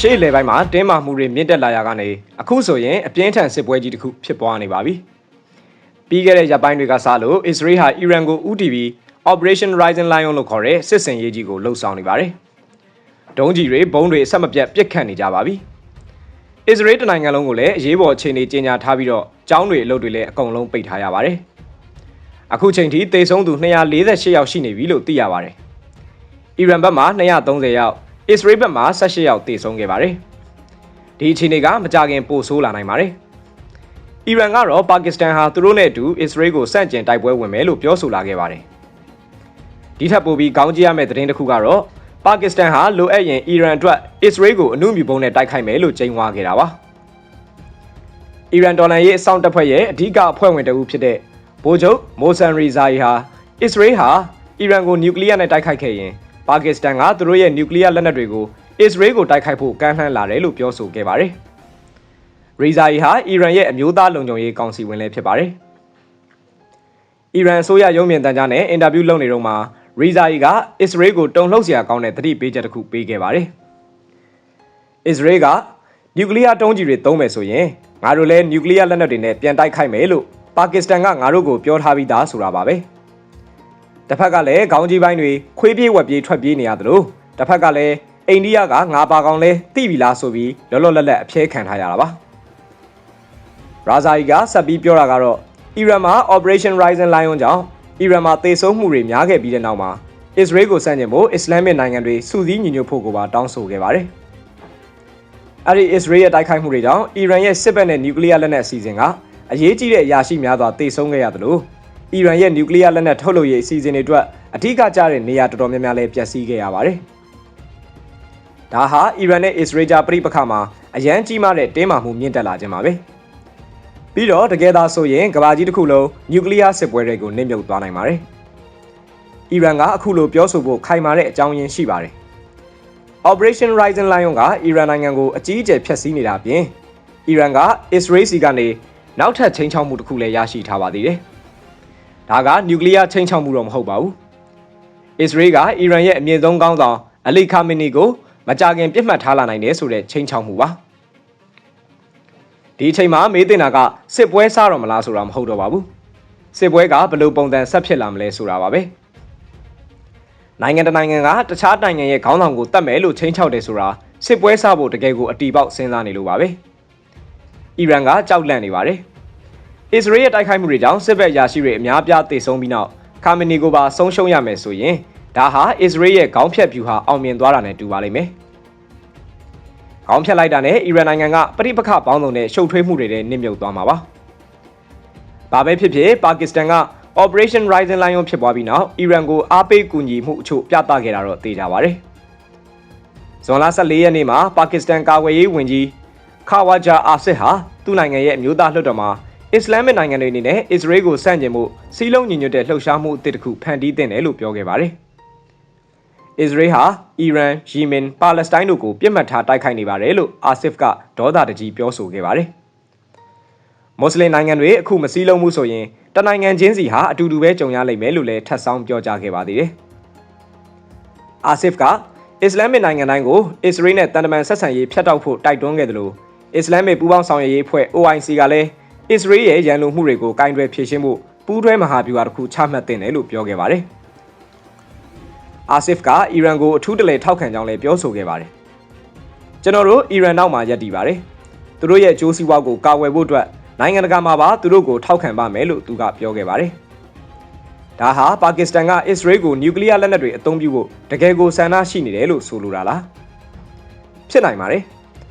အရှိလေပိုင်းမှာတင်းမာမှုတွေမြင့်တက်လာရကနေအခုဆိုရင်အပြင်းထန်စစ်ပွဲကြီးတစ်ခုဖြစ်ပွားနေပါပြီ။ပြီးခဲ့တဲ့ရက်ပိုင်းတွေကစလို့အစ္စရေးဟာအီရန်ကိုဥတီပြီး Operation Rising Lion လို့ခေါ်တဲ့စစ်စင်ရေးကြီးကိုလှုပ်ဆောင်နေပါတယ်။ဒုံးကြီးတွေဘုံတွေအဆက်မပြတ်ပစ်ခတ်နေကြပါပြီ။အစ္စရေးတနိုင်ငံလုံးကိုလည်းအရေးပေါ်အခြေအနေကြေညာထားပြီးတော့ကျောင်းတွေအလုပ်တွေလည်းအကုန်လုံးပိတ်ထားရပါတယ်။အခုချိန်ထိသေဆုံးသူ248ယောက်ရှိနေပြီလို့သိရပါတယ်။အီရန်ဘက်မှာ230ယောက် အစ္စရေးဘက်မှာ18ယောက်သေဆုံးခဲ့ပါတယ်။ဒီအခြေအနေကမကြခင်ပိုဆိုးလာနိုင်ပါတယ်။အီရန်ကတော့ပါကစ္စတန်ဟာသူတို့နဲ့အတူအစ္စရေးကိုစန့်ကျင်တိုက်ပွဲဝင်မယ်လို့ပြောဆိုလာခဲ့ပါတယ်။ဒီထက်ပိုပြီးခေါင်းကြီးရမယ့်သတင်းတစ်ခုကတော့ပါကစ္စတန်ဟာလိုအပ်ရင်အီရန်အတွက်အစ္စရေးကိုအမှုမြူပုံနဲ့တိုက်ခိုက်မယ်လို့ကြေညာခဲ့တာပါ။အီရန်တော်လှန်ရေးအစောင့်တပ်ဖွဲ့ရဲ့အဓိကအဖွဲ့ဝင်တအူဖြစ်တဲ့ဗိုလ်ချုပ်မိုဆန်ရီဇာယီဟာအစ္စရေးဟာအီရန်ကိုနျူကလ িয়ার နဲ့တိုက်ခိုက်ခဲ့ရင် ပါကစ္စတန်ကသူတို့ရဲ့နျူကလ িয়ার လက်နက်တွေကိုအစ္စရေးကိုတိုက်ခိုက်ဖို့ကမ်းလှမ်းလာတယ်လို့ပြောဆိုခဲ့ပါတယ်။ရီဇာယီဟာအီရန်ရဲ့အမျိုးသားလုံခြုံရေးကောင်စီဝင်လည်းဖြစ်ပါတယ်။အီရန်အစိုးရရုံးမြင့်တန်းကြားနဲ့အင်တာဗျူးလုပ်နေတော့မှာရီဇာယီကအစ္စရေးကိုတုံ့လှုပ်စရာကောင်းတဲ့သတိပေးချက်တစ်ခုပေးခဲ့ပါတယ်။အစ္စရေးကနျူကလ িয়ার တုံးကြီးတွေသုံးမယ်ဆိုရင်ငါတို့လည်းနျူကလ িয়ার လက်နက်တွေနဲ့ပြန်တိုက်ခိုက်မယ်လို့ပါကစ္စတန်ကငါတို့ကိုပြောထားပြီးသားဆိုတာပါပဲ။ တစ်ဖက်ကလည်းခေါင်းကြီးပိုင်းတွေခွေးပြေးဝက်ပြေးထွက်ပြေးနေရသလိုတစ်ဖက်ကလည်းအိန္ဒိယကငါပါကောင်လဲသိပြီလားဆိုပြီးလောလောလတ်လတ်အပြဲခံထားရတာပါရာဇာယီကဆက်ပြီးပြောတာကတော့အီရန်မှာ Operation Rising Lion ကြောင့်အီရန်မှာသေဆုံးမှုတွေများခဲ့ပြီးတဲ့နောက်မှာအစ္စရေးကိုစန့်ကျင်ဖို့အစ္စလာမစ်နိုင်ငံတွေစုစည်းညီညွတ်ဖို့ကိုပါတောင်းဆိုခဲ့ပါတယ်အဲ့ဒီအစ္စရေးရဲ့တိုက်ခိုက်မှုတွေကြောင့်အီရန်ရဲ့စစ်ဘက်နဲ့နျူကလ িয়ার လက်နက်အစီအစဉ်ကအရေးကြီးတဲ့အရာရှိများစွာသေဆုံးခဲ့ရသလို အီရန်ရဲ့နျူကလ িয়ার လက်နက်ထုတ်လုပ်ရေးအစီအစဉ်တွေအတွက်အထူးကကြတဲ့နေရာတော်တော်များများလည်းပျက်စီးခဲ့ရပါတယ်။ဒါဟာအီရန်နဲ့အစ္စရေးကြားပြည်ပခါမှာအရန်ကြီးမားတဲ့တင်းမာမှုမြင့်တက်လာခြင်းပါပဲ။ပြီးတော့တကယ်သာဆိုရင်ကမ္ဘာကြီးတစ်ခုလုံးနျူကလ িয়ার စစ်ပွဲတွေကိုနှိမ့်မြုပ်သွားနိုင်ပါတယ်။အီရန်ကအခုလိုပြောဆိုဖို့ခိုင်မာတဲ့အကြောင်းရင်းရှိပါတယ်။ Operation Rising Lion ကအီရန်နိုင်ငံကိုအကြီးအကျယ်ဖျက်ဆီးနေတာပြင်အီရန်ကအစ္စရေးစီကနေနောက်ထပ်ချိန်ချောက်မှုတစ်ခုလည်းရရှိထားပါသေးတယ်။ ဒါကနျူကလ িয়ার ချိန်ချောက်မှုတော့မဟုတ်ပါဘူးအစ္စရေးကအီရန်ရဲ့အမြင့်ဆုံးကောင်းဆောင်အလီခါမီနီကိုမကြခင်ပြစ်မှတ်ထားလာနိုင်တယ်ဆိုတဲ့ချိန်ချောက်မှုပါဒီအချိန်မှာမေးတင်တာကစစ်ပွဲစတော့မလားဆိုတာမဟုတ်တော့ပါဘူးစစ်ပွဲကဘယ်လိုပုံစံဆက်ဖြစ်လာမလဲဆိုတာပါပဲနိုင်ငံတနိုင်ငံကတခြားနိုင်ငံရဲ့ခေါင်းဆောင်ကိုတတ်မယ်လို့ချိန်ချောက်တယ်ဆိုတာစစ်ပွဲစဖို့တကယ်ကိုအတီပေါက်စဉ်းစားနေလို့ပါပဲအီရန်ကကြောက်လန့်နေပါတယ် အစ္စရေးရဲ့တိုက်ခိုက်မှုတွေကြောင့်စစ်ဘက်ရာရှိတွေအများပြားသေဆုံးပြီးနောက်ခါမနီကိုပါဆုံးရှုံးရမယ်ဆိုရင်ဒါဟာအစ္စရေးရဲ့ခေါင်းဖြတ်ဖြူဟာအောင်မြင်သွားတာနဲ့တူပါလိမ့်မယ်။ခေါင်းဖြတ်လိုက်တာနဲ့အီရန်နိုင်ငံကပြိပခပေါင်းစုံနဲ့ရှုပ်ထွေးမှုတွေနဲ့နစ်မြုပ်သွားမှာပါ။ဘာပဲဖြစ်ဖြစ်ပါကစ္စတန်က Operation Rising Lion ဖြစ်ပွားပြီးနောက်အီရန်ကိုအားပေးကူညီမှုအချို့ပြသခဲ့တာတော့သိကြပါဗျ။ဇွန်လ14ရက်နေ့မှာပါကစ္စတန်ကာကွယ်ရေးဝန်ကြီးခါဝါဂျာအာစစ်ဟာသူ့နိုင်ငံရဲ့အမျိုးသားလွှတ်တော်မှာ အစ္စလာမစ်နိုင်ငံတွေအနေနဲ့အစ္စရေးကိုစန့်ကျင်မှုစီးလုံးညီညွတ်တဲ့လှုပ်ရှားမှုအသစ်တစ်ခုဖန်တီးတင်တယ်လို့ပြောခဲ့ပါတယ်။အစ္စရေးဟာအီရန်၊ယီမင်၊ပါလက်စတိုင်းတို့ကိုပြစ်မှတ်ထားတိုက်ခိုက်နေပါတယ်လို့အာဆစ်ကဒေါသတကြီးပြောဆိုခဲ့ပါတယ်။မွတ်စလင်နိုင်ငံတွေအခုမစည်းလုံးမှုဆိုရင်တနိုင်ငံချင်းစီဟာအတူတူပဲကြုံရလိမ့်မယ်လို့လည်းထပ်ဆောင်းပြောကြားခဲ့ပါသေးတယ်။အာဆစ်ကအစ္စလာမစ်နိုင်ငံတိုင်းကိုအစ္စရေးနဲ့တန်တမန်ဆက်ဆံရေးဖျက်တောက်ဖို့တိုက်တွန်းခဲ့တယ်လို့အစ္စလာမစ်ပူးပေါင်းဆောင်ရွက်ရေးအဖွဲ့ OIC ကလည်း အစ္စရေးရဲ့ရန်လိုမှုတွေကိုကင်တွယ်ဖြေရှင်းဖို့ပူးတွဲမဟာဗျူဟာတစ်ခုချမှတ်တင်တယ်လို့ပြောခဲ့ပါတယ်။အာဆစ်ကအီရန်ကိုအထူးတလဲထောက်ခံကြောင်းလည်းပြောဆိုခဲ့ပါတယ်။ကျွန်တော်တို့အီရန်နောက်မှာယက်တည်ပါတယ်။သူတို့ရဲ့အကျိုးစီးပွားကိုကာကွယ်ဖို့အတွက်နိုင်ငံတကာမှာပါသူတို့ကိုထောက်ခံပါမယ်လို့သူကပြောခဲ့ပါတယ်။ဒါဟာပါကစ္စတန်ကအစ္စရေးကိုနျူကလ িয়ার လက်နက်တွေအသုံးပြုဖို့တကယ်ကိုဆန္ဒရှိနေတယ်လို့ဆိုလိုတာလား။ဖြစ်နိုင်ပါတယ်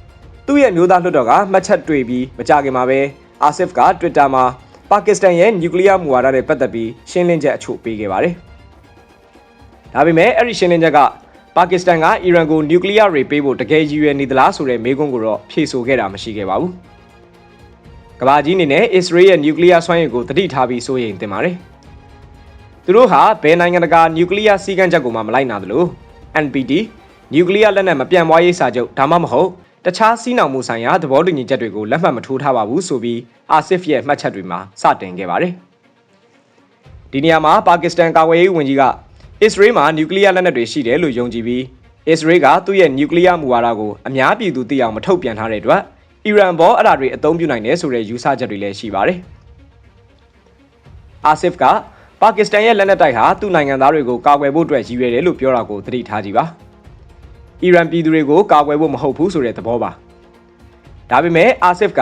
။သူ့ရဲ့မျိုးသားလွှတ်တော်ကမှတ်ချက်တွေ့ပြီးမကြခင်မှာပဲ အာဆစ်က Twitter မှာပါကစ္စတန်ရဲ့နျူကလ িয়ার မူဝါဒနဲ့ပတ်သက်ပြီးရှင်းလင်းချက်အချို့ပေးခဲ့ပါတယ်။ဒါပေမဲ့အဲ့ဒီရှင်းလင်းချက်ကပါကစ္စတန်ကအီရန်ကိုနျူကလ িয়ার တွေပေးဖို့တကယ်ရည်ရွယ်နေသလားဆိုတဲ့မေးခွန်းကိုတော့ဖြေဆိုခဲ့တာမရှိခဲ့ပါဘူး။ကဘာကြီးအနေနဲ့အစ္စရေးရဲ့နျူကလ িয়ার စွမ်းရည်ကိုတတိထားပြီးစိုးရိမ်တင်ပါတယ်။သူတို့ဟာဘယ်နိုင်ငံတကာနျူကလ িয়ার စီးကမ်းချက်ကိုမှမလိုက်နာသလို NPT နျူကလ িয়ার လက်နက်မပြန့်ပွားရေးစာချုပ်ဒါမှမဟုတ် တခြားစီးနှောင်မှုဆိုင်ရာသဘောတူညီချက်တွေကိုလက်မှတ်မထိုးထားပါဘူးဆိုပြီးအာဆစ်ရဲ့မှတ်ချက်တွေမှာစတင်ခဲ့ပါတယ်။ဒီနေရာမှာပါကစ္စတန်ကာကွယ်ရေးဝန်ကြီးကအစ္စရေးမှာနျူကလ িয়ার လက်နက်တွေရှိတယ်လို့ယုံကြည်ပြီး အစ္စရေးကသူ့ရဲ့နျူကလ িয়ার မူဝါဒကိုအများပြည်သူသိအောင်မထုတ်ပြန်ထားတဲ့အတွက်အီရန်ဘောအဲ့ဒါတွေအသုံးပြုနိုင်တယ်ဆိုတဲ့ယူဆချက်တွေလည်းရှိပါတယ်အာဆစ်ကပါကစ္စတန်ရဲ့လက်နက်တိုက်ဟာသူ့နိုင်ငံသားတွေကိုကာကွယ်ဖို့အတွက်ရည်ရွယ်တယ်လို့ပြောတာကိုသတိထားကြည့်ပါ အီရန်ပြည်သူတွေကိုကာကွယ်ဖို့မဟုတ်ဘူးဆိုတဲ့သဘောပါဒါပေမဲ့အာဆစ်က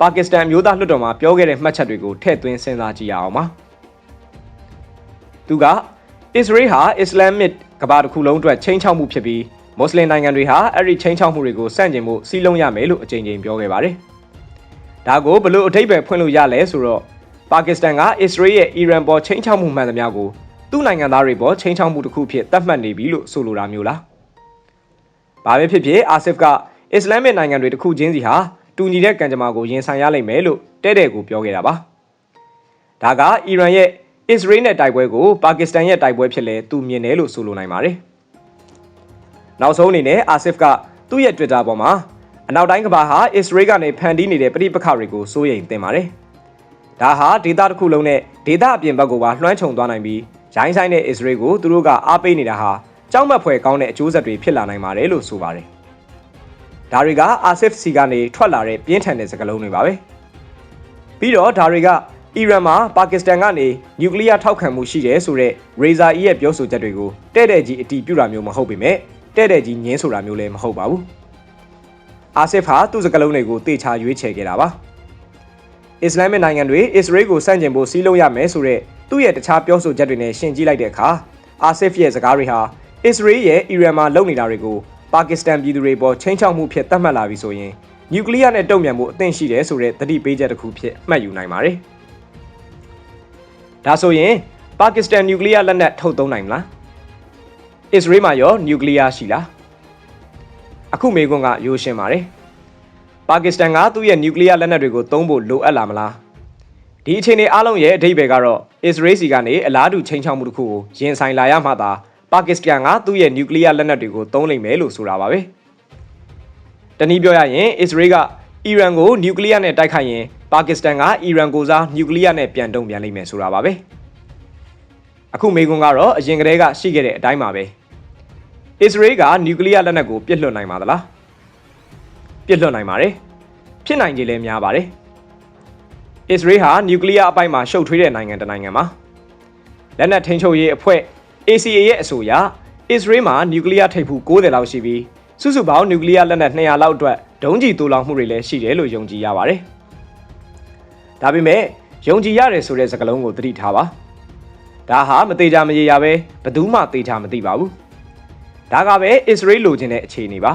ပါကစ္စတန်မျိုးသားလွှတ်တော်မှာပြောခဲ့တဲ့မှတ်ချက်တွေကိုထည့်သွင်းစဉ်းစားကြည့်ရအောင်ပါသူကအစ္စရေးဟာအစ္စလာမစ်ကမ္ဘာတစ်ခုလုံးအတွက်ချိန်ချောက်မှုဖြစ်ပြီးမွတ်စလင်နိုင်ငံတွေဟာအဲ့ဒီချိန်ချောက်မှုတွေကိုစန့်ကျင်ဖို့စီးလုံးရမယ်လို့အကြိမ်ကြိမ်ပြောခဲ့ပါတယ်။ဒါကိုဘလို့အထိပ္ပယ်ဖွင့်လို့ရလဲဆိုတော့ပါကစ္စတန်ကအစ္စရေးရဲ့အီရန်ပေါ်ချိန်ချောက်မှုမှန်သမျှကိုသူ့နိုင်ငံသားတွေပေါ်ချိန်ချောက်မှုတစ်ခုဖြစ်သတ်မှတ်နေပြီလို့ဆိုလိုတာမျိုးလား။ ဘာပဲဖြစ်ဖြစ်အာဆစ်ကအစ္စလာမစ်နိုင်ငံတွေတစ်ခုချင်းစီဟာတူညီတဲ့ကံကြမ္မာကိုရင်ဆိုင်ရလိမ့်မယ်လို့တဲ့တဲ့ကိုပြောခဲ့တာပါ။ဒါကအီရန်ရဲ့အစ္စရေးနဲ့တိုက်ပွဲကိုပါကစ္စတန်ရဲ့တိုက်ပွဲဖြစ်လဲသူမြင်တယ်လို့ဆိုလိုနိုင်ပါတယ်။နောက်ဆုံးအနေနဲ့အာဆစ်ကသူ့ရဲ့ Twitter ပေါ်မှာအနောက်တိုင်းကဘာဟာအစ္စရေးကနေဖန်တီးနေတဲ့ပြိပခတွေကိုစိုးရိမ်တင်ပါတယ်။ဒါဟာဒေသတစ်ခုလုံးနဲ့ဒေသအပြင်ဘက်ကိုပါလွှမ်းခြုံသွားနိုင်ပြီးရိုင်းဆိုင်တဲ့အစ္စရေးကိုသူတို့ကအားပေးနေတာဟာ ကြောက်မက်ဖွယ်ကောင်းတဲ့အကျိုးဆက်တွေဖြစ်လာနိုင်ပါတယ်လို့ဆိုပါတယ်။ဒါတွေကအာဆစ်စီကနေထွက်လာတဲ့ပြင်းထန်တဲ့စကားလုံးတွေပါပဲ။ပြီးတော့ဒါတွေကအီရန်မှာပါကစ္စတန်ကနေနျူကလ িয়ার ထောက်ခံမှုရှိတယ်ဆိုတော့ရေဇာအီရဲ့ပြောဆိုချက်တွေကိုတဲ့တဲ့ကြီးအတီးပြုတာမျိုးမဟုတ်ပေမဲ့တဲ့တဲ့ကြီးညင်းဆိုတာမျိုးလည်းမဟုတ်ပါဘူးအာဆစ်ဟာသူ့စကလုံးတွေကိုတေချာရွေးချယ်ခဲ့တာပါအစ္စလာမစ်နိုင်ငံတွေအစ္စရေးကိုစန့်ကျင်ဖို့စီးလုံးရမယ်ဆိုတော့သူ့ရဲ့တခြားပြောဆိုချက်တွေနဲ့ရှင်းကြည့်လိုက်တဲ့အခါအာဆစ်ရဲ့စကားတွေဟာ အစ္စရေးရဲ့အီရန်မှာလုပ်နေတာတွေကိုပါကစ္စတန်ပြည်သူတွေပေါ်ချင်းချောက်မှုဖြစ်သတ်မှတ်လာပြီဆိုရင်နျူကလ িয়ার နဲ့တုံ့ပြန်မှုအသင့်ရှိတယ်ဆိုတဲ့သတိပေးချက်တစ်ခုဖြစ်မှတ်ယူနိုင်ပါတယ်။ဒါဆိုရင်ပါကစ္စတန်နျူကလ িয়ার လက်နက်ထုတ်သုံးနိုင်မလားအစ္စရေးမှာရောနျူကလ িয়ার ရှိလားအခုမေကွန်းကရိုးရှင်းပါတယ်ပါကစ္စတန်ကသူ့ရဲ့နျူကလ িয়ার လက်နက်တွေကိုသုံးဖို့လိုအပ်လာမလားဒီအခြေအနေအလုံးရဲ့အဓိပ္ပာယ်ကတော့အစ္စရေးစီကနေအလားတူချိန်ချောက်မှုတစ်ခုကိုရင်ဆိုင်လာရမှသာ ပါကစ္စတန်ကသူ့ရဲ့နျူကလ িয়ার လက်နက်တွေကိုသုံးနိုင်မယ်လို့ဆိုတာပါပဲတနည်းပြောရရင်အစ္စရေးကအီရန်ကိုနျူကလ িয়ার နဲ့တိုက်ခိုက်ရင်ပါကစ္စတန်ကအီရန်ကိုစားနျူကလ িয়ার နဲ့ပြန်တုံ့ပြန်လိမ့်မယ်ဆိုတာပါပဲအခုမေကွန်းကတော့အရင်ကတည်းကရှိခဲ့တဲ့အတိုင်းပါပဲအစ္စရေးကနျူကလ িয়ার လက်နက်ကိုပြစ်လွှတ်နိုင်ပါသလားပြစ်လွှတ်နိုင်ပါတယ်ဖြစ်နိုင်ခြေလည်းများပါတယ်အစ္စရေးဟာနျူကလ িয়ার အပိုင်းမှာရှုပ်ထွေးတဲ့နိုင်ငံတစ်နိုင်ငံပါလက်နက်ထိန်းချုပ်ရေးအဖွဲ့ ACA ရဲ့အဆိုအရအစ္စရေးမှာနျူကလ িয়ার ထိပ်ဖူး90လောက်ရှိပြီးစုစုပေါင်းနျူကလ িয়ার လက်နက်200လောက်အတွက်ဒုံးကျည်တူလောင်မှုတွေလည်းရှိတယ်လို့ယုံကြည်ရပါတယ်။ဒါပေမဲ့ယုံကြည်ရတယ်ဆိုတဲ့စကားလုံးကိုသတိထားပါဒါဟာမသေးချာမရေရာပဲဘယ်သူမှသေချာမသိပါဘူးဒါကပဲအစ္စရေးလိုချင်တဲ့အခြေအနေပါ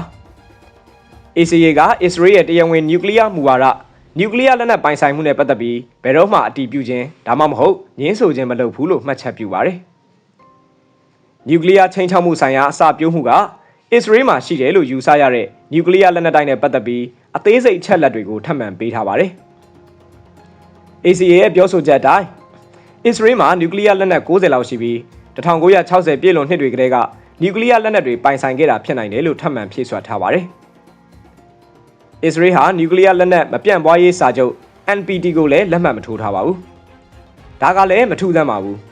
ACA ကအစ္စရေးရဲ့တရားဝင်နျူကလ িয়ার မူဝါဒနျူကလ িয়ার လက်နက်ပိုင်ဆိုင်မှုနဲ့ပတ်သက်ပြီးဘယ်တော့မှအတည်ပြုခြင်းဒါမှမဟုတ်ညှင်းဆိုခြင်းမလုပ်ဘူးလို့မှတ်ချက်ပြုပါတယ် နျူကလ িয়ার ချိန်ချောက်မှုဆိုင်ရာအစပြုမှုကအစ္စရေးမှာရှိတယ်လို့ယူဆရတဲ့နျူကလ িয়ার လက်နက်တိုင်းနဲ့ပတ်သက်ပြီးအသေးစိတ်အချက်လက်တွေကိုထပ်မံပေးထားပါတယ်။ ACA ရဲ့ပြောဆိုချက်အတိုင်းအစ္စရေးမှာနျူကလ িয়ার လက်နက်60လောက်ရှိပြီး1960ပြည့်လွန်နှစ်တွေကတည်းကနျူကလ িয়ার လက်နက်တွေပိုင်ဆိုင်ခဲ့တာဖြစ်နိုင်တယ်လို့ထပ်မံဖြေဆွထားပါတယ်။အစ္စရေးဟာနျူကလ িয়ার လက်နက်မပြန့်ပွားရေးစာချုပ် NPT ကိုလည်းလက်မှတ်မထိုးထားပါဘူး။ဒါကလည်းမထူးဆန်းပါဘူး။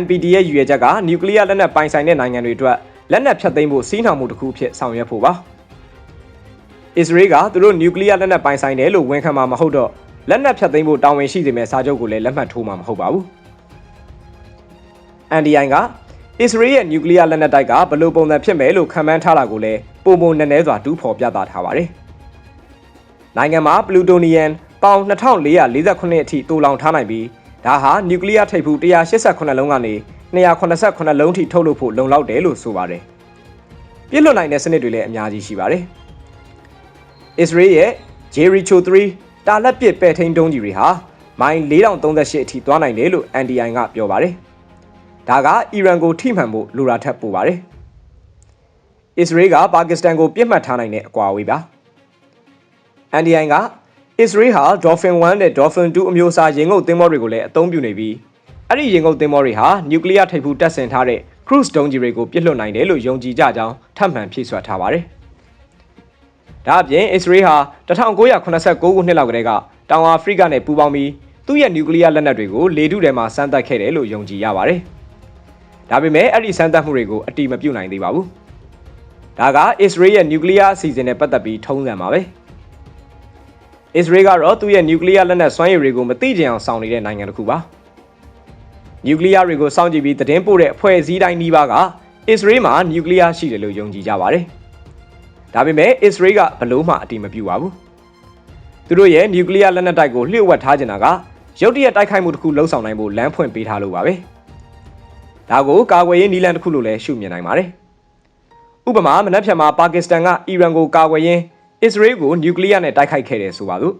NPT ရဲ့ရည်ရွယ်ချက်ကနျူကလ িয়ার လက်နက်ပိုင်ဆိုင်တဲ့နိုင်ငံတွေအတွက်လက်နက်ဖြတ်သိမ်းဖို့စီးနှောင်မှုတစ်ခုဖြစ်ဆောင်ရွက်ဖို့ပါ။အစ္စရေးကသူတို့နျူကလ িয়ার လက်နက်ပိုင်ဆိုင်တယ်လို့ဝန်ခံမှာမဟုတ်တော့လက်နက်ဖြတ်သိမ်းဖို့တာဝန်ရှိစေမယ့်စာချုပ်ကိုလည်းလက်မှတ်ထိုးမှာမဟုတ်ပါဘူး။ NDI ကအစ္စရေးရဲ့နျူကလ িয়ার လက်နက်တိုက်ကဘယ်လိုပုံစံဖြစ်မယ်လို့ခန့်မှန်းထားတာကိုလည်းပုံပုံနည်းနည်းစွာတူးဖော်ပြသထားပါတယ်။နိုင်ငံမှာပလူတိုနီယမ်ပေါင်2448အထိတိုးလောင်ထားနိုင်ပြီး ဒါဟာနျူကလ িয়ার ထိပ်ဖူး188လုံးကနေ289လုံးထိထုတ်လုပ်ဖို့လုံလောက်တယ်လို့ဆိုပါတယ်။ပြစ်လွတ်နိုင်တဲ့စနစ်တွေလည်းအများကြီးရှိပါတယ်။အစ္စရေးရဲ့ Jericho 3တာလက်ပစ်ပဲ့ထိန်တုံးကြီးတွေဟာမိုင်4038အထိသွားနိုင်တယ်လို့ NDI ကပြောပါတယ်။ဒါကအီရန်ကိုထိမှန်ဖို့လိုရာထက်ပိုပါတယ်။အစ္စရေးကပါကစ္စတန်ကိုပြစ်မှတ်ထားနိုင်တဲ့အကွာအဝေးပါ။ NDI က အစ္စရေးဟာ Dolphin 1နဲ့ Dolphin 2အမျိုးအစားရေငုပ်သင်္ဘောတွေကိုလည်းအသုံးပြုနေပြီးအဲ့ဒီရေငုပ်သင်္ဘောတွေဟာနျူကလ িয়ার ထိပ်ဖူးတပ်ဆင်ထားတဲ့ cruise ဒုံးကြီးတွေကိုပြစ်လွှတ်နိုင်တယ်လို့ယုံကြည်ကြကြောင်းထပ်မံဖြည့်ဆွတ်ထားပါတယ်။ဒါအပြင်အစ္စရေးဟာ1989ခုနှစ်လောက်ကတည်းကတောင်အာဖရိကနဲ့ပူးပေါင်းပြီးသူ့ရဲ့နျူကလ িয়ার လက်နက်တွေကိုလေထုထဲမှာစမ်းသပ်ခဲ့တယ်လို့ယုံကြည်ရပါတယ်။ဒါပေမဲ့အဲ့ဒီစမ်းသပ်မှုတွေကိုအတိမပြုတ်နိုင်သေးပါဘူး။ ဒါကအစ္စရေးရဲ့နျူကလ িয়ার အစီအစဉ်နဲ့ပတ်သက်ပြီးထုံးစံပါပဲ အစ္စရေးကတော့သူ့ရဲ့နျူကလ িয়ার လက်နက်စွမ်းရည်တွေကိုမသိကြအောင်ဆောင်နေတဲ့နိုင်ငံတစ်ခုပါနျူကလ িয়ার တွေကိုစောင့်ကြည့်ပြီးသတင်းပို့တဲ့အဖွဲ့အစည်းတိုင်းနှီးပါကအစ္စရေးမှာနျူကလ িয়ার ရှိတယ်လို့ယုံကြည်ကြပါတယ်ဒါပေမဲ့အစ္စရေးကဘလို့မှအတိမပြုပါဘူးသူတို့ရဲ့နျူကလ িয়ার လက်နက်တိုက်ကိုလျှို့ဝှက်ထားနေတာကရုတ်တရက်တိုက်ခိုက်မှုတစ်ခုလှုံ့ဆော်နိုင်ဖို့လမ်းဖွင့်ပေးထားလို့ပါပဲဒါကိုကာကွယ်ရေးနည်းလမ်းတစ်ခုလို့လည်းရှုမြင်နိုင်ပါတယ်ဥပမာမနက်ဖြန်မှာပါကစ္စတန်ကအီရန်ကိုကာကွယ်ရင်း အစ္စရေးကိုနျူကလ িয়ার နဲ့တိုက်ခိုက်ခဲ့တယ်ဆိုပါစို့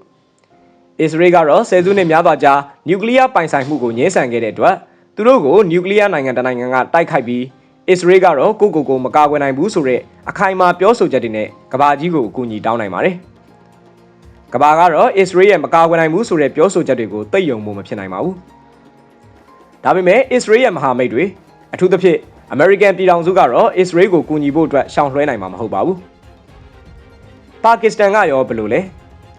အစ္စရေးကတော့ဆယ်စုနှစ်များစွာကြာနျူကလ িয়ার ပိုင်ဆိုင်မှုကိုငြင်းဆန်ခဲ့တဲ့အတွက်သူတို့ကိုနျူကလ িয়ার နိုင်ငံတနိုင်ငံကတိုက်ခိုက်ပြီးအစ္စရေးကတော့ကိုကိုကိုမကာကွယ်နိုင်ဘူးဆိုတဲ့အခိုင်အမာပြောဆိုချက်တွေနဲ့ကဘာကြီးကိုအကူအညီတောင်းနိုင်ပါတယ်။ကဘာကတော့အစ္စရေးရဲ့မကာကွယ်နိုင်ဘူးဆိုတဲ့ပြောဆိုချက်တွေကိုသိယုံမှုမဖြစ်နိုင်ပါဘူး။ဒါပေမဲ့အစ္စရေးရဲ့မဟာမိတ်တွေအထူးသဖြင့်အမေရိကန်ပြည်ထောင်စုကတော့အစ္စရေးကိုကူညီဖို့အတွက်ရှောင်လွှဲနိုင်မှာမဟုတ်ပါဘူး။ ပါကစ္စတန်ကရောဘယ်လိုလဲ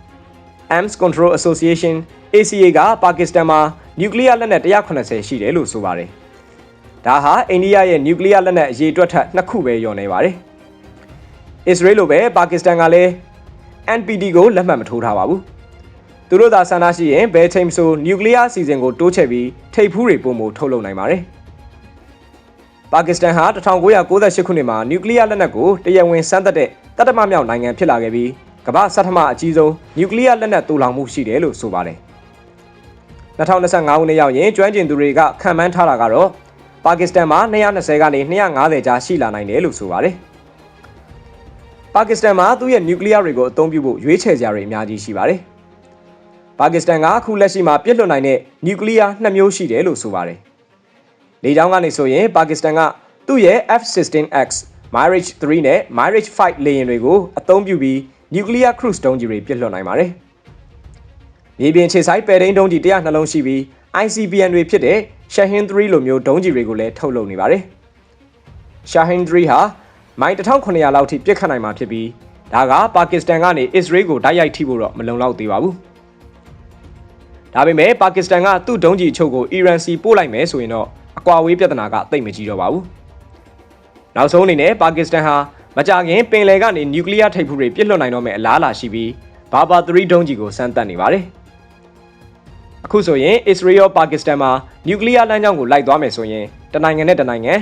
။ Arms Control Association ACA ကပါကစ္စတန်မှာနျူကလ িয়ার လက်နက်180ရှိတယ်လို့ဆိုပါတယ်။ဒါဟာအိန္ဒိယရဲ့နျူကလ িয়ার လက်နက်အရေးအတွက်ထက်နှစ်ခုပဲလျော်နေပါတယ်။အစ္စရေးလိုပဲပါကစ္စတန်ကလည်း NPT ကိုလက်မှတ်မထိုးထားပါဘူး။သူတို့သာဆန္ဒရှိရင်ဘယ်ချိန်ဆိုနျူကလ িয়ার အစီအစဉ်ကိုတိုးချဲ့ပြီးထိပ်ဖူးတွေပုံမထုတ်လုပ်နိုင်ပါတယ်။ပါကစ္စတန်ဟာ1998ခုနှစ်မှာနျူကလ িয়ার လက်နက်ကိုတရားဝင်စမ်းသပ်တဲ့ တတ်တမမြောက်နိုင်ငံဖြစ်လာခဲ့ပြီးကမ္ဘာဆဋ္ဌမအကြီးဆုံးနျူကလ িয়ার လက်နက်တူလောင်မှုရှိတယ်လို့ဆိုပါတယ်။2025ခုနှစ်ရောက်ရင်ကျွမ်းကျင်သူတွေကခံမှန်းထားတာကတော့ပါကစ္စတန်မှာ220ကနေ250ကြားရှိလာနိုင်တယ်လို့ဆိုပါတယ်။ပါကစ္စတန်မှာသူ့ရဲ့နျူကလ িয়ার တွေကိုအသုံးပြုဖို့ရွေးချယ်စရာတွေအများကြီးရှိပါတယ်။ပါကစ္စတန်ကအခုလက်ရှိမှာပြစ်လွတ်နိုင်တဲ့နျူကလ িয়ারနှစ်မျိုးရှိတယ်လို့ဆိုပါတယ်။လေကြောင်းကနေဆိုရင်ပါကစ္စတန်ကသူ့ရဲ့ F-16X, Mirage 3နဲ့ Mirage 5လေယာဉ်တွေကိုအသုံးပြုပြီးနျူကလ িয়ার ခရုစ်ဒုံးကြီးတွေပြစ်လွတ်နိုင်ပါတယ်။မြေပြင်ခြေဆိုင်ပယ်ဒိန်းဒုံးကြီး100နှလုံးရှိပြီး ICBM တွေဖြစ်တဲ့ Shahin 3လိုမျိုးဒုံးကြီးတွေကိုလည်းထုတ်လုပ်နေပါတယ်။ Shahin 3ဟာမိုင်1900လောက်ထိပြစ်ခတ်နိုင်မှာဖြစ်ပြီးဒါကပါကစ္စတန်ကနေအစ္စရေးကိုတိုက်ရိုက်ထိဖို့တော့မလုံလောက်သေးပါဘူး။ဒါပေမဲ့ပါကစ္စတန်ကသူ့ဒုံးကြီးအချို့ကိုအီရန်စီပို့လိုက်မယ်ဆိုရင်တော့အကွာဝေးပြဿနာကတိတ်မကြီးတော့ပါဘူး။ နောက်ဆုံးအနေနဲ့ပါကစ္စတန်ဟာမကြခင်ပင်လယ်ကနေနျူကလ িয়ার ထိပ်ဖူးတွေပြစ်လွတ်နိုင်တော့မယ့်အလားအလာရှိပြီးဘာဘာ3ဒုံးကြီးကိုစမ်းသပ်နေပါတယ်။အခုဆိုရင်အစ္စရေးရောပါကစ္စတန်မှာနျူကလ িয়ার လမ်းကြောင်းကိုလိုက်သွားမယ်ဆိုရင်တနိုင်ငံနဲ့တနိုင်ငံ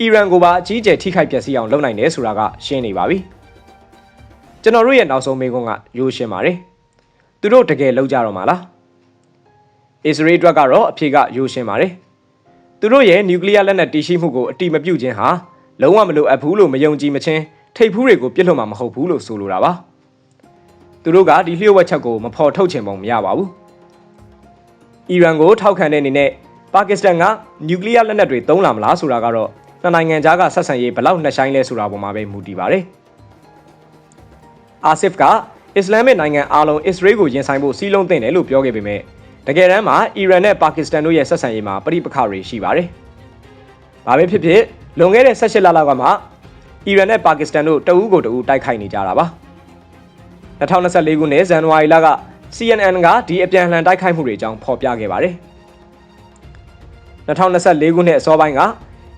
အီရန်ကိုပါအကြီးအကျယ်ထိခိုက်ပျက်စီးအောင်လုပ်နိုင်တယ်ဆိုတာကရှင်းနေပါပြီ။ကျွန်တော်တို့ရဲ့နောက်ဆုံးမေးခွန်းကရိုးရှင်းပါတယ်။သူတို့တကယ်လောက်ကြတော့မှာလား။အစ္စရေးအတွက်ကတော့အဖြေကရိုးရှင်းပါတယ်။သူတို့ရဲ့နျူကလ িয়ার လက်နက်တည်ရှိမှုကိုအတိမပြုတ်ခြင်းဟာ လုံးဝမလိုအပ်ဘူးလို့မယုံကြည်မချင်းထိပ်ဖူးတွေကိုပြစ်လွတ်မှာမဟုတ်ဘူးလို့ဆိုလိုတာပါ။သူတို့ကဒီလျှို့ဝှက်ချက်ကိုမဖော်ထုတ်ချင်ပုံမရပါဘူး။အီရန်ကိုထောက်ခံတဲ့အနေနဲ့ပါကစ္စတန်ကနျူကလ িয়ার လက်နက်တွေသုံးလာမလားဆိုတာကတော့နှစ်နိုင်ငံကြားကဆက်ဆံရေးဘလောက်နှက်ဆိုင်လဲဆိုတာပေါ်မှာပဲမူတည်ပါတယ်။အာဆစ်ကအစ္စလာမစ်နိုင်ငံအားလုံးအစ္စရေးကိုရင်ဆိုင်ဖို့စီးလုံးတင်တယ်လို့ပြောခဲ့ပေမဲ့တကယ်တမ်းမှာအီရန်နဲ့ပါကစ္စတန်တို့ရဲ့ဆက်ဆံရေးမှာပြိပခါတွေရှိပါတယ်။ဘာပဲဖြစ်ဖြစ် လွန်ခဲ့တဲ့18လလောက်ကမှအီရန်နဲ့ပါကစ္စတန်တို့တအူးကိုတအူးတိုက်ခိုက်နေကြတာပါ2024ခုနှစ်ဇန်နဝါရီလက CNN ကဒီအပြန်အလှန်တိုက်ခိုက်မှုတွေအကြောင်းဖော်ပြခဲ့ပါတယ်2024ခုနှစ်အစောပိုင်းက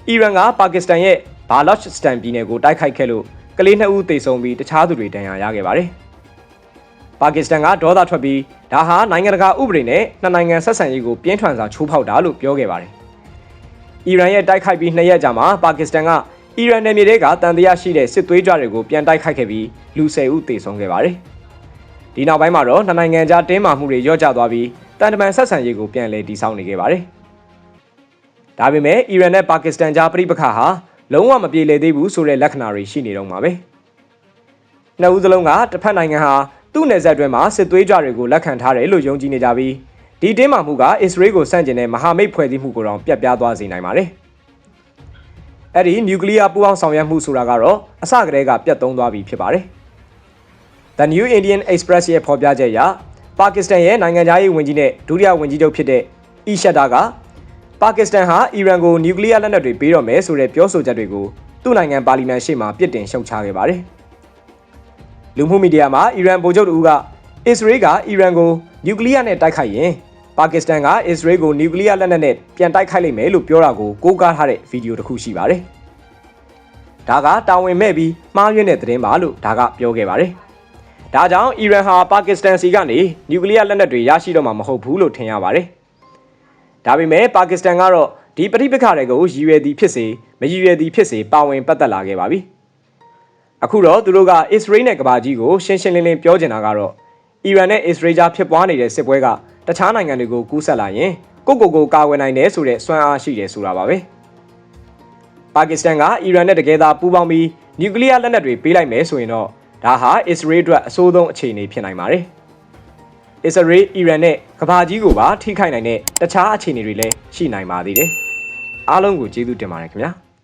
အီရန်ကပါကစ္စတန်ရဲ့ဘာလော့ချ်စတန်ပြည်နယ်ကိုတိုက်ခိုက်ခဲ့လို့ကလေးနှစ်ဦးသေဆုံးပြီးတခြားသူတွေဒဏ်ရာရခဲ့ပါတယ်ပါကစ္စတန်ကဒေါသထွက်ပြီးဒါဟာနိုင်ငံတကာဥပဒေနဲ့နှစ်နိုင်ငံဆက်ဆံရေးကိုပြင်းထန်စွာချိုးဖောက်တာလို့ပြောခဲ့ပါတယ် အီရန်ရဲ့တိုက်ခိုက်ပြီးနှစ်ရက်ကြာမှာပါကစ္စတန်ကအီရန်နယ်မြေတွေကတန်တရားရှိတဲ့စစ်သွေးကြွတွေကိုပြန်တိုက်ခိုက်ခဲ့ပြီးလူ၁၀ဦးသေဆုံးခဲ့ပါတယ်။ဒီနောက်ပိုင်းမှာတော့နှစ်နိုင်ငံကြားတင်းမာမှုတွေလျော့ကျသွားပြီးတန်တမန်ဆက်ဆံရေးကိုပြန်လည်တည်ဆောက်နေခဲ့ပါတယ်။ဒါပေမဲ့အီရန်နဲ့ပါကစ္စတန်ကြားပြိပခါဟာလုံးဝမပြေလည်သေးဘူးဆိုတဲ့လက္ခဏာတွေရှိနေတော့မှာပဲ။နှစ်ဦးစလုံးကတစ်ဖက်နိုင်ငံဟာသူ့နယ်စပ်တွင်မှာစစ်သွေးကြွတွေကိုလက်ခံထားတယ်လို့ယုံကြည်နေကြပြီး ဒီတင်းမာမှုကအစ္စရေးကိုစန့်ကျင်တဲ့မဟာမိတ်ဖွဲ့စည်းမှုကိုတော့ပြတ်ပြားသွားစေနိုင်ပါတယ်။အဲ့ဒီနျူကလ িয়ার ပူးပေါင်းဆောင်ရွက်မှုဆိုတာကတော့အစကတည်းကပြတ်သုံးသွားပြီဖြစ်ပါတယ်။ The New Indian Express ရဲ့ဖော်ပြချက်အရပါကစ္စတန်ရဲ့နိုင်ငံသားရေးဝန်ကြီးနဲ့ဒုတိယဝန်ကြီးချုပ်ဖြစ်တဲ့အီရှက်တာကပါကစ္စတန်ဟာအီရန်ကိုနျူကလ িয়ার လက်နက်တွေပေးတော့မယ်ဆိုတဲ့ပြောဆိုချက်တွေကိုသူ့နိုင်ငံပါလီမန်ရှေ့မှာပြစ်တင်ရှုတ်ချခဲ့ပါတယ်။လူမှုမီဒီယာမှာအီရန်ဗိုလ်ချုပ်တို့က အစ္စရေးကအီရန်ကိုနျူကလ িয়ার နဲ့တိုက်ခိုက်ရင်ပါကစ္စတန်ကအစ္စရေးကိုနျူကလ িয়ার လက်နက်နဲ့ပြန်တိုက်ခိုက်လိမ့်မယ်လို့ပြောတာကိုကိုးကားထားတဲ့ဗီဒီယိုတစ်ခုရှိပါတယ်။ ဒါကတာဝန်မဲ့ပြီးမှားယွင်းတဲ့သတင်းပါလို့ဒါကပြောခဲ့ပါတယ်။ဒါကြောင့်အီရန်ဟာပါကစ္စတန်စီကနေနျူကလ িয়ার လက်နက်တွေရရှိတော့မှာမဟုတ်ဘူးလို့ထင်ရပါတယ်။ဒါပေမဲ့ပါကစ္စတန်ကတော့ဒီပဋိပက္ခတွေကိုရည်ရွယ်သည်ဖြစ်စေမရည်ရွယ်သည်ဖြစ်စေပါဝင်ပတ်သက်လာခဲ့ပါပြီ။အခုတော့သူတို့ကအစ္စရေးနဲ့ကဘာကြီးကိုရှင်းရှင်းလင်းလင်းပြောချင်တာကတော့ အီရန်နဲ့အစ္စရေးကြားဖြစ်ပွားနေတဲ့စစ်ပွဲကတခြားနိုင်ငံတွေကိုကူးဆက်လာရင်ကိုကိုကိုကာဝယ်နိုင်တယ်ဆိုတဲ့စွမ်းအားရှိတယ်ဆိုတာပါပဲ။ပါကစ္စတန်ကအီရန်နဲ့တကယ်သာပူးပေါင်းပြီးနျူကလ িয়ার လက်နက်တွေပေးလိုက်မယ်ဆိုရင်တော့ဒါဟာအစ္စရေးအတွက်အဆိုးဆုံးအခြေအနေဖြစ်နိုင်ပါတယ်။အစ္စရေးအီရန်နဲ့ကဘာကြီးကိုပါထိခိုက်နိုင်တဲ့တခြားအခြေအနေတွေလည်းရှိနိုင်ပါသေးတယ်။အားလုံးကိုကျေးဇူးတင်ပါတယ်ခင်ဗျာ။